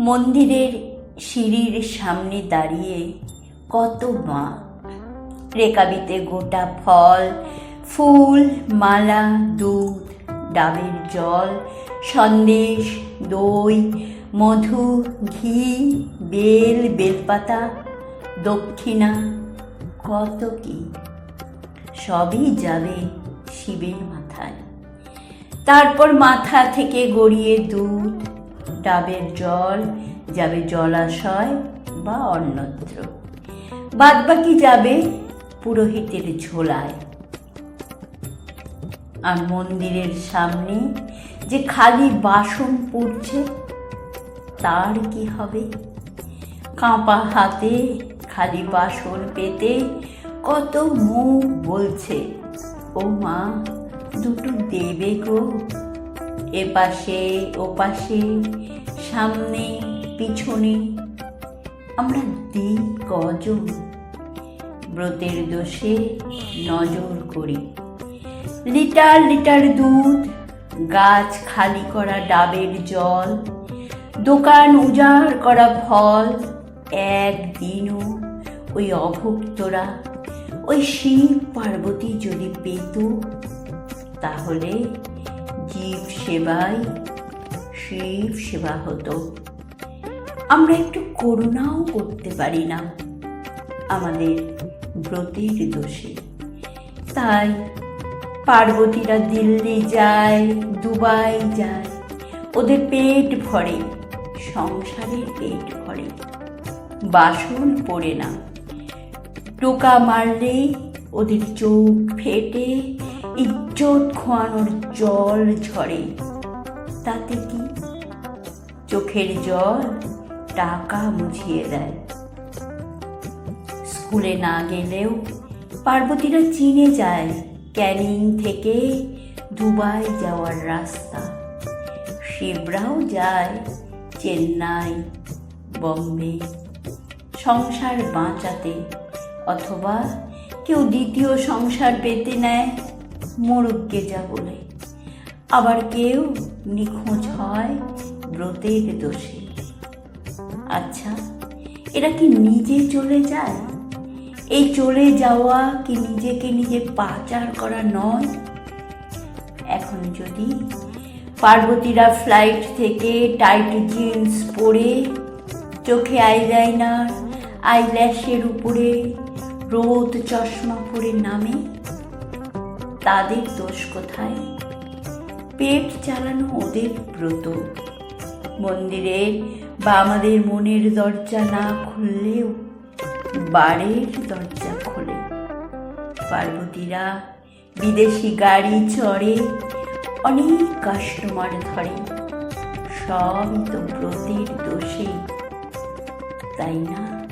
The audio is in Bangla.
মন্দিরের সিঁড়ির সামনে দাঁড়িয়ে কত মা রেকাবিতে গোটা ফল, ফুল, মালা, দুধ, ডাবের জল, সন্দেশ, দই, মধু, ঘি, বেল, বেলপাতা, দক্ষিণা, কত কি। সবই যাবে শিবের মাথায়। তারপর মাথা থেকে গড়িয়ে দুধ ডাবের জল, যাবে জলাশয় বা অন্যত্র। বাদবাকি যাবে পুরোহিতের ঝোলায়। আর মন্দিরের সামনে যে খালি বাসন পড়ছে, তার কি হবে? কাঁপা হাতে খালি বাসন পেতে কত মুখ বলছে, ও মা, দুটো দেবে গো। এপাশে ওপাশে সামনে, পিছনে। আমরা দিই কজন। ব্রতের দোষে নজর করি। লিটার লিটার দুধ, গাছ খালি করা ডাবের জল, দোকান উজাড় করা ফল, একদিনও ওই অভুক্তরা, ওই শিব পার্বতী যদি পেত, তাহলে জীব সেবায় শিব সেবা হতো। আমরা একটু করুণাও করতে পারি না আমাদের ব্রতের দোষে। তাই পার্বতীরা দিল্লি যায়, দুবাই যায়। ওদের পেট ভরে, সংসারের পেট ভরে। বাসন পড়ে না। টোকা মারলে ওদের চোখ ফেটে ইজ্জত খোয়ানোর জল ঝরে। তাতে কি? চোখের জল টাকা মুছিয়ে দেয়। স্কুলে না গেলেও পার্বতীরা চিনে যায়। ক্যানিং থেকে দুবাই যাওয়ার রাস্তা। শিবরাও যায় চেন্নাই, বম্বে। সংসার বাঁচাতে অথবা কেউ দ্বিতীয় সংসার পেতে নেয়। মোরগকে যা বলে আবার কেউ নিখোঁজ হয় ব্রতের দোষে। আচ্ছা এরা কি নিজে চলে যায়? এই চলে যাওয়া কি নিজেকে নিজে পাচার করা নয়? এখন যদি পার্বতীরা ফ্লাইট থেকে টাইট জিন্স পরে চোখে আইলাইনার আইল্যাশের উপরে রোদ চশমা পরে নামে তাদের দোষ কোথায়? পেট চালানো ওদের ব্রত। মন্দিরের বা আমাদের মনের দরজা না খুললেও বাড়ির দরজা খোলে। পার্বতীরা বিদেশি গাড়ি চড়ে অনেক কাস্টমার ধরে। সব তো ব্রতের দোষে। তাই না?